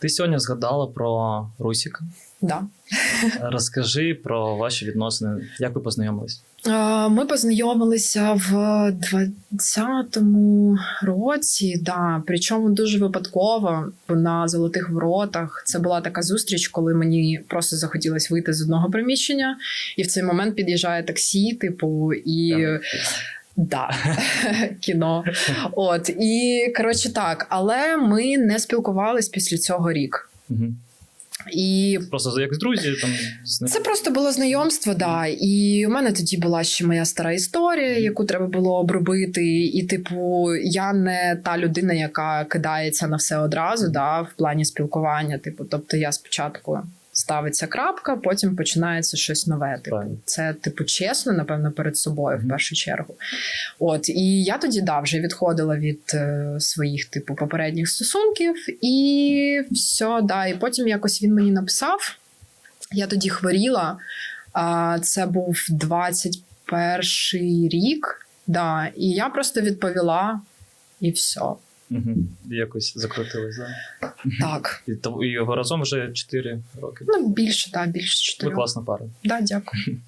Ти сьогодні згадала про Русіка. Да. Розкажи про ваші відносини. Як ви познайомились? Ми познайомилися в 20-му році, да, причому дуже випадково на золотих воротах. Це була така зустріч, коли мені просто захотілося вийти з одного приміщення, і в цей момент під'їжджає таксі, типу, і. Да, кіно. От і коротше так, але ми не спілкувались після цього рік. Угу. І Просто як з друзі, там це просто було знайомство, да. І у мене тоді була ще моя стара історія, яку треба було обробити. І, типу, я не та людина, яка кидається на все одразу, да, в плані спілкування. Типу, тобто я спочатку ставиться крапка, потім починається щось нове. Типу, це, типу, чесно, напевно, перед собою в першу чергу. От і я тоді да, вже відходила від е, своїх типу попередніх стосунків, і все, да. І потім якось він мені написав. Я тоді хворіла. А, це був 21 рік. Да, і я просто відповіла, і все. Угу. Якось закрутилось, да? Так. І, то- і його разом вже 4 роки. Ну, більше, так, більше Ви класна пара. Да, дякую.